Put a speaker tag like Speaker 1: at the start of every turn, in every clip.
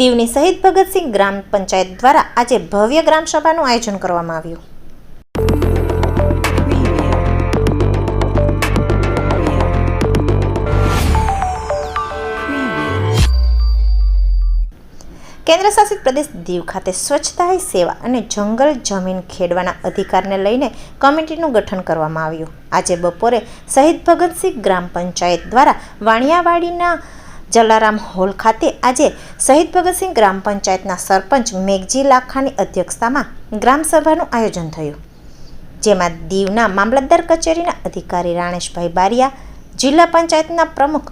Speaker 1: દીવની શહીદ ભગતસિંહ ગ્રામ પંચાયત દ્વારા આજે ભવ્ય ગ્રામ સભાનું આયોજન કરવામાં આવ્યું. કેન્દ્ર શાસિત પ્રદેશ દીવ ખાતે સ્વચ્છતા સેવા અને જંગલ જમીન ખેડવાના અધિકારને લઈને કમિટીનું ગઠન કરવામાં આવ્યું. આજે બપોરે શહીદ ભગતસિંહ ગ્રામ પંચાયત દ્વારા વાણિયાવાડીના જલારામ હોલ ખાતે આજે શહીદ ભગતસિંહ ગ્રામ પંચાયતના સરપંચ મેઘજી લાખાની અધ્યક્ષતામાં ગ્રામસભાનું આયોજન થયું. જેમાં દીવના મામલતદાર કચેરીના અધિકારી રાણેશભાઈ બારિયા, જિલ્લા પંચાયતના પ્રમુખ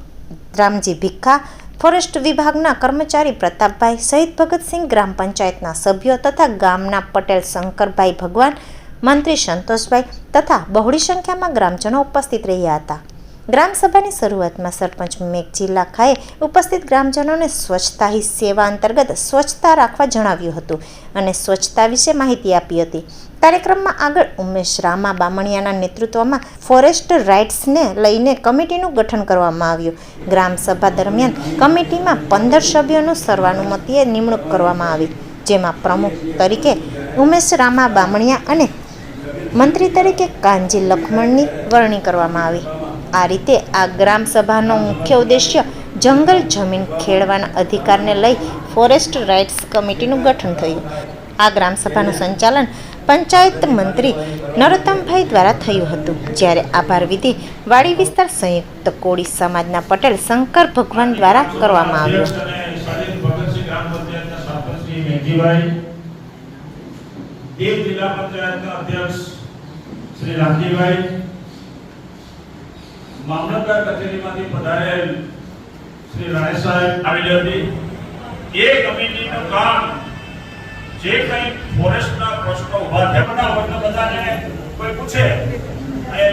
Speaker 1: રામજી ભિક્ખા ફોરેસ્ટ વિભાગના કર્મચારી પ્રતાપભાઈ શહીદ ભગતસિંહ ગ્રામ પંચાયતના સભ્યો તથા ગામના પટેલ શંકરભાઈ ભગવાન, મંત્રી સંતોષભાઈ તથા બહોળી સંખ્યામાં ગ્રામજનો ઉપસ્થિત રહ્યા હતા. ગ્રામસભાની શરૂઆતમાં સરપંચ મેઘજી લાખાએ ઉપસ્થિત ગ્રામજનોને સ્વચ્છતા હી સેવા અંતર્ગત સ્વચ્છતા રાખવા જણાવ્યું હતું અને સ્વચ્છતા વિશે માહિતી આપી હતી. કાર્યક્રમમાં આગળ ઉમેશ રામા બામણિયાના નેતૃત્વમાં ફોરેસ્ટ રાઇટ્સને લઈને કમિટીનું ગઠન કરવામાં આવ્યું. ગ્રામસભા દરમિયાન કમિટીમાં પંદર સભ્યોનું સર્વાનુમતિએ નિમણૂક કરવામાં આવી, જેમાં પ્રમુખ તરીકે ઉમેશ રામા બામણિયા અને મંત્રી તરીકે કાનજી લખમણની વરણી કરવામાં આવી. આ રીતે આ ગ્રામ સભાનો મુખ્ય ઉદ્દેશ્ય જંગલ જમીન ખેડવાના અધિકારને લઈ ફોરેસ્ટ રાઇટ્સ કમિટીનું ગઠન થયું. આ ગ્રામ સભાનું સંચાલન પંચાયત મંત્રી નરોત્તમભાઈ દ્વારા થયું હતું. જ્યારે આભાર વિધિ વાડી વિસ્તાર સંયુક્ત કોળી સમાજના પટેલ શંકર ભગવાન દ્વારા કરવામાં આવ્યો.
Speaker 2: જિલ્લા પંચાયતના અધ્યક્ષ શ્રી રામજીભાઈ મામલતદાર કચેરીમાંથી પધારેલ શ્રી રાણેશ સાહેબ આવેલી હતી. એ કમિટીનું કામ જે કંઈ ફોરેસ્ટના પ્રશ્નો ઊભા થયા બધા હોય તો બધાને કોઈ પૂછે. એ,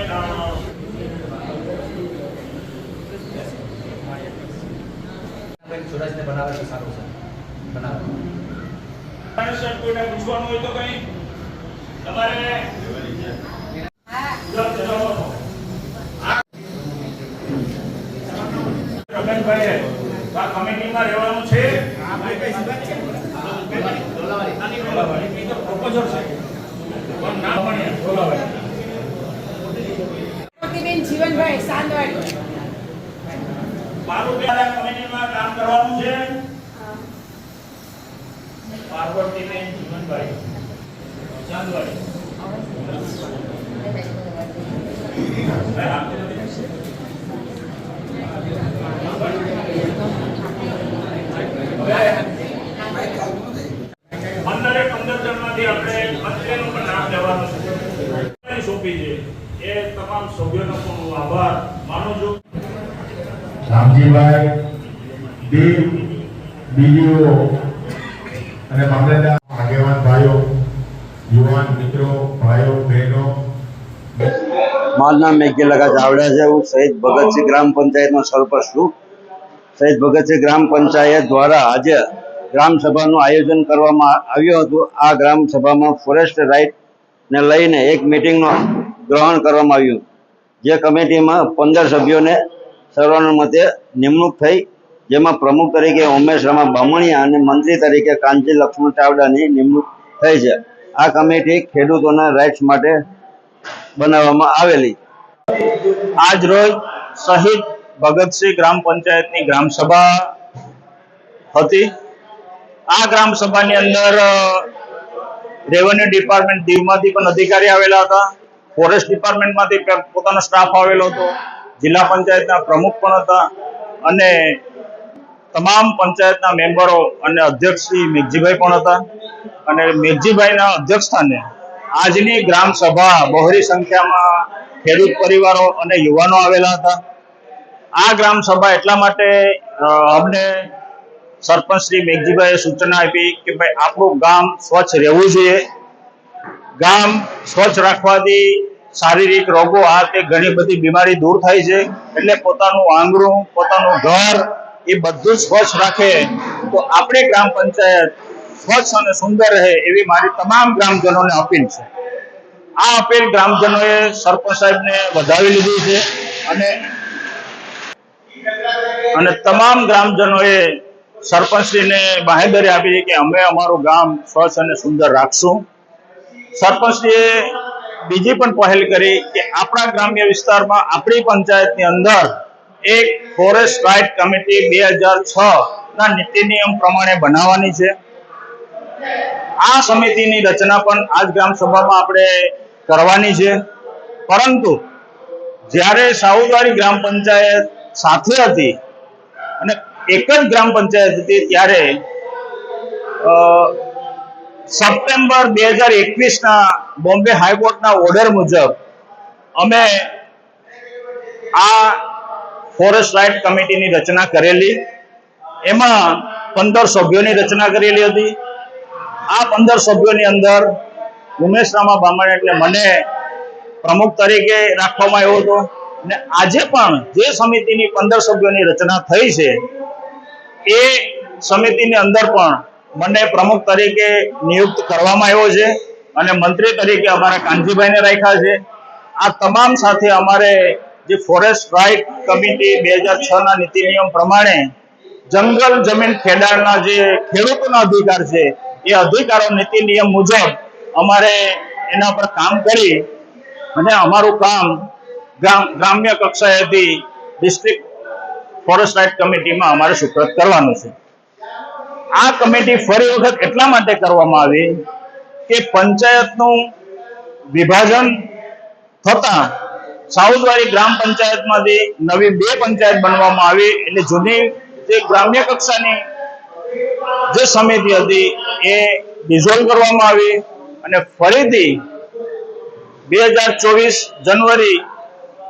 Speaker 3: સુરજને બનાવે છે સારું છે. બનાવે.
Speaker 2: સાહેબ કોઈને પૂછવાનું હોય તો કંઈ? તમારે રમેશભાઈ આ કમિટીમાં રહેવાનું છે. ડોલાવાડી. એ તો proposal છે. પણ ના પણ.
Speaker 4: મોતીબેન જીવનભાઈ સાંદવાડી.
Speaker 2: મારું આ કમિટીમાં કામ કરવાનું છે. પાર્વતીબેન જીવનભાઈ. ચાંદવાડી હા. પંદરે પંદર જણમાંથી આપણે મંત્રીનું પણ નામ લેવાનું છે. સોંપી છે. એ તમામ સભ્યોનો પણ હું આભાર માનું છું.
Speaker 5: રામજીભાઈ દીવ બીડીઓ અને મામલતદાર આગેવાન ભાઈઓ યુવાન મિત્રો ભાઈઓ બહેનો.
Speaker 6: મારું નામ મેઘી લગા ચાવડા છે. હું શહીદ ભગતસિંહ ગ્રામ પંચાયતનો સરપંચ છું. શહીદ ભગતસિંહ ગ્રામ પંચાયત દ્વારા આજે ગ્રામ સભાનું આયોજન કરવામાં આવ્યું હતું. આ ગ્રામ સભામાં ફોરેસ્ટ રાઇટને લઈને એક મિટિંગનું ગ્રહણ કરવામાં આવ્યું. જે કમિટીમાં પંદર સભ્યોને સર્વાનુમતે નિમણૂક થઈ, જેમાં પ્રમુખ તરીકે ઉમેશ રમા બામણિયા અને મંત્રી તરીકે કાંજી લક્ષ્મણ ચાવડાની નિમણૂક થઈ છે. આ કમિટી ખેડૂતોના રાઇટ્સ માટે બનાવવામાં આવેલી.
Speaker 2: આજ રોજ શહીદ ભગતસિંહ ગ્રામ પંચાયતની ગ્રામ સભા હતી. આ ગ્રામ સભાની અંદર રેવન્યુ ડિપાર્ટમેન્ટ દીવમાંથી પણ અધિકારી આવેલા હતા. ફોરેસ્ટ ડિપાર્ટમેન્ટમાંથી પોતાનો સ્ટાફ આવેલો હતો. જિલ્લા પંચાયતના પ્રમુખ પણ હતા. અને તમામ પંચાયતના મેમ્બરો અને અધ્યક્ષ શ્રી મેઘજીભાઈ પણ હતા. અને મેઘજીભાઈના અધ્યક્ષસ્થાને આજની ગ્રામ સભા બહોળી સંખ્યામાં ખેડૂત પરિવારો અને યુવાનો આવેલા હતા. આ ગ્રામ સભા એટલા માટે અમને સરપંચ શ્રી મેઘજીભાઈએ સૂચના આપી કે ભાઈ, આપણું ગામ સ્વચ્છ રહેવું જોઈએ. ગામ સ્વચ્છ રાખવાથી શારીરિક રોગો આ તે ઘણી બધી બીમારી દૂર થાય છે. એટલે પોતાનું આંગણું, પોતાનું ઘર એ બધું સ્વચ્છ રાખે. તો આપણી ગ્રામ પંચાયત સ્વચ્છ અને સુંદર રહે એવી મારી તમામ ગ્રામજનોને અપીલ છે. આ અપીલ ગ્રામજનોએ સરપંચ સાહેબને વધાવી લીધી છે અને અને તમામ ગ્રામજનોએ સરપંચશ્રીને બાહેધરી આપી કે અમે અમારું ગામ સ્વચ્છ અને સુંદર રાખશું. સરપંચશ્રીએ બીજી પણ પહેલ કરી કે આપણા ગ્રામ્ય વિસ્તારમાં આપણી પંચાયતની અંદર એક ફોરેસ્ટ રાઇટ કમિટી બે હજાર છ ના નીતિ નિયમ પ્રમાણે બનાવવાની છે. આ સમિતિની રચના પણ આજ ગ્રામ સભામાં આપણે કરવાની છે. પરંતુ જ્યારે સાઉદવાડી ગ્રામ પંચાયત સાથે હતી અને એક જ ગ્રામ પંચાયત હતી ત્યારે સપ્ટેમ્બર બે હજાર એકવીસના બોમ્બે હાઈકોર્ટના ઓર્ડર મુજબ અમે આ ફોરેસ્ટ રાઇટ કમિટીની રચના કરેલી, એમાં પંદર સભ્યોની રચના કરેલી હતી. આ પંદર સભ્યોની અંદર ઉમેશ રામા બામણ એટલે મને પ્રમુખ તરીકે રાખવામાં આવ્યો હતો. ને આજે પણ જે સમિતિની પંદર સભ્યોની રચના થઈ છે, એ સમિતિની અંદર પણ મને પ્રમુખ તરીકે નિયુક્ત કરવામાં આવ્યો છે અને મંત્રી તરીકે અમારા કાનજીભાઈને રાખ્યા છે. આ તમામ સાથે અમારે જે ફોરેસ્ટ રાઇટ કમિટી બે હજાર છ ના નીતિ નિયમ પ્રમાણે જંગલ જમીન ખેડાણના જે ખેડૂતોના અધિકાર છે, એ અધિકારો નીતિ નિયમ મુજબ અમારે એના પર કામ કરી અને અમારું કામ ગ્રામ્ય કક્ષાએથી ડિસ્ટ્રિક્ટ ફોરેસ્ટ રાઇટ કમિટીમાં અમારે સુપ્રત કરવાનું છે. આ કમિટી ફરી વખત એટલા માટે કરવામાં આવી કે પંચાયતનું વિભાજન થતા સાઉદવાડી ગ્રામ પંચાયતમાંથી નવી બે પંચાયત બનવામાં આવી એટલે જૂની જે ગ્રામ્ય કક્ષાની જે સમિતિ હતી એ ડિઝોલ્વ કરવામાં આવી અને ફરીથી બે હજાર ચોવીસ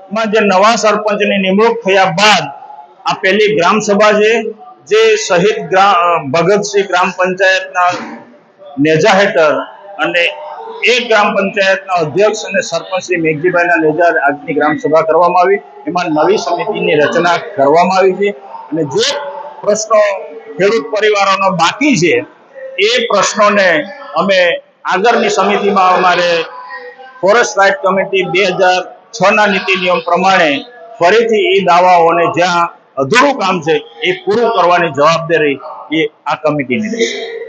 Speaker 2: જનવરીમાં જે નવા સરપંચની નિમણૂક થયા બાદ આ પહેલી ગ્રામ સભા છે, જે શહીદ ભગતસિંહ ગ્રામ પંચાયતના નેજા હેઠળ અને એક ગ્રામ પંચાયતના અધ્યક્ષ અને સરપંચ શ્રી મેઘજીભાઈના નેજા આજની ગ્રામ સભા કરવામાં આવી. એમાં નવી સમિતિની રચના કરવામાં આવી છે. અને જે પ્રશ્નો ખેડૂત પરિવારોનો બાકી છે, એ પ્રશ્નોને અમે આગળની સમિતિમાં અમારે ફોરેસ્ટ રાઇટ કમિટી બે હજાર છ ના નીતિ નિયમ પ્રમાણે ફરીથી એ દાવાઓને જ્યાં અધૂરું કામ છે, એ પૂરું કરવાની જવાબદારી એ આ કમિટીની રહેશે